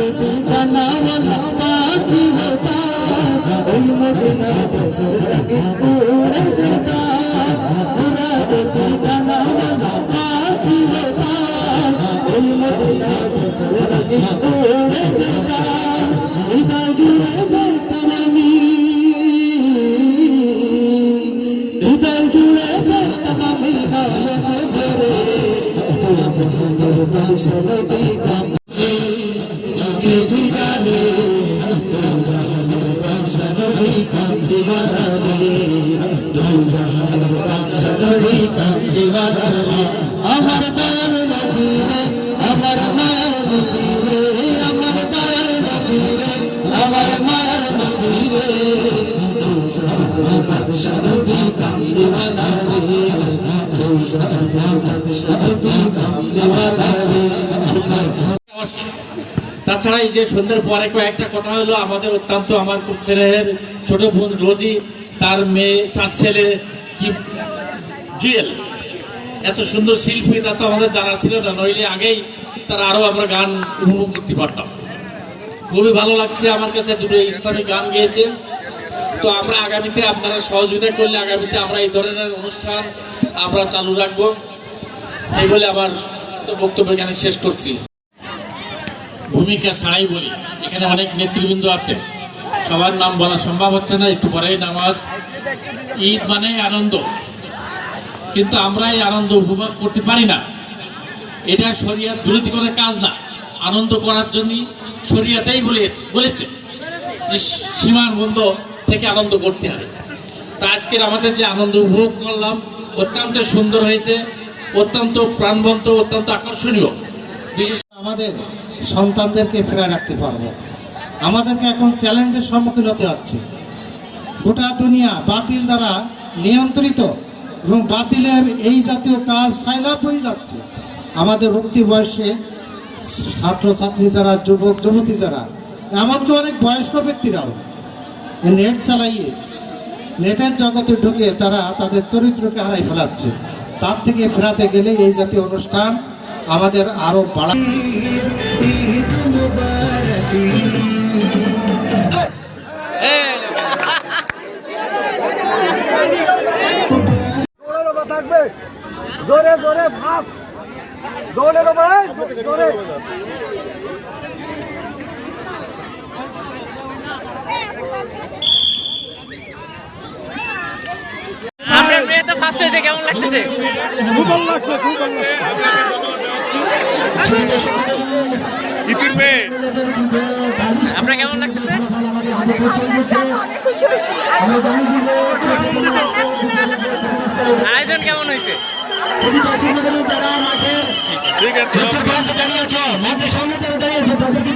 ডানাওয়ালা পাখি হতাম ওই মদিনা দেখার লাগে উড়ে যেতাম ওরা যদি ডানাওয়ালা পাখি হতাম ওই মদিনা দেখার লাগে উড়ে যেতাম হৃদয় জুড়ে দেখতাম আমি হৃদয় জুড়ে দেখতাম আমি নয়ন ভরে তুই জাহানের দর্শন দিতাম কিছু জানে তুই জাহানের দর্শন দিতাম দিওয়ানা রে তুই জাহানের দর্শন দিতাম আমার নবী আমার নবী আমার নবী আমার নবী তাছাড়া এই যে সন্ধ্যের পরে কয়েকটা কথা হলো, আমাদের অত্যন্ত, আমার খুব স্নেহের ছোট বোন রোজি, তার মেয়ে চার ছেলে, কি? জিএল এত সুন্দর শিল্পী, তা তো আমাদের জানা ছিল না, নইলে আগেই তার আরও আমরা গান উপভোগ করতে পারতাম। খুবই ভালো লাগছে আমার কাছে, দুটো ইসলামিক গান গেয়েছে। তো আমরা আগামীতে আপনারা সহযোগিতা করলে আগামীতে আমরা এই ধরনের অনুষ্ঠান আমরা চালু রাখব। এই বলে আমার বক্তব্য এখানে শেষ করছি। ভূমিকা ছাড়াই বলি, এখানে অনেক নেতৃবৃন্দ আছে। সবার নাম বলা সম্ভব হচ্ছে না, একটু পরেই নামাজ। ঈদ মানে আনন্দ। কিন্তু আমরা এই আনন্দ উপভোগ করতে পারি না। এটা শরিয়াত বিরোধী কোনো কাজ না। আনন্দ করার জন্য শরিয়াতেই বলেছে বলেছে যে সীমার বন্ধ থেকে আনন্দ করতে হবে। তা আজকের আমাদের যে আনন্দ উপভোগ করলাম, অত্যন্ত সুন্দর হয়েছে, অত্যন্ত প্রাণবন্ত, অত্যন্ত আকর্ষণীয়। বিশেষ আমাদের সন্তানদেরকে ফেরা রাখতে পারব। আমাদেরকে এখন চ্যালেঞ্জের সম্মুখীন হতে হচ্ছে। গোটা দুনিয়া বাতিল দ্বারা নিয়ন্ত্রিত এবং বাতিলের এই জাতীয় কাজ সাইলাপ হয়ে যাচ্ছে। আমাদের উক্তি বয়সে ছাত্রছাত্রী যারা, যুবক, যুবতী যারা, এমনকি অনেক বয়স্ক ব্যক্তিরাও নেট চালাইয়ে, নেটের জগতে ঢুকে তারা তাদের চরিত্রকে হারাই ফেলাচ্ছে। তার থেকে ফেরাতে গেলে এই জাতীয় অনুষ্ঠান আমাদের আরও বাড়া থাকবে। জোরে জোরে আপনার মেয়ে তো ফার্স্ট হয়েছে কেমন লাগতেছে? খুব ভালো লাগছে খুব ভালো লাগছে। ইতির আপনার কেমন লাগছে আয়োজন কেমন হয়েছে? ঠিক আছে। মঞ্চের সামনে যারা দাঁড়িয়েছে তাদেরকে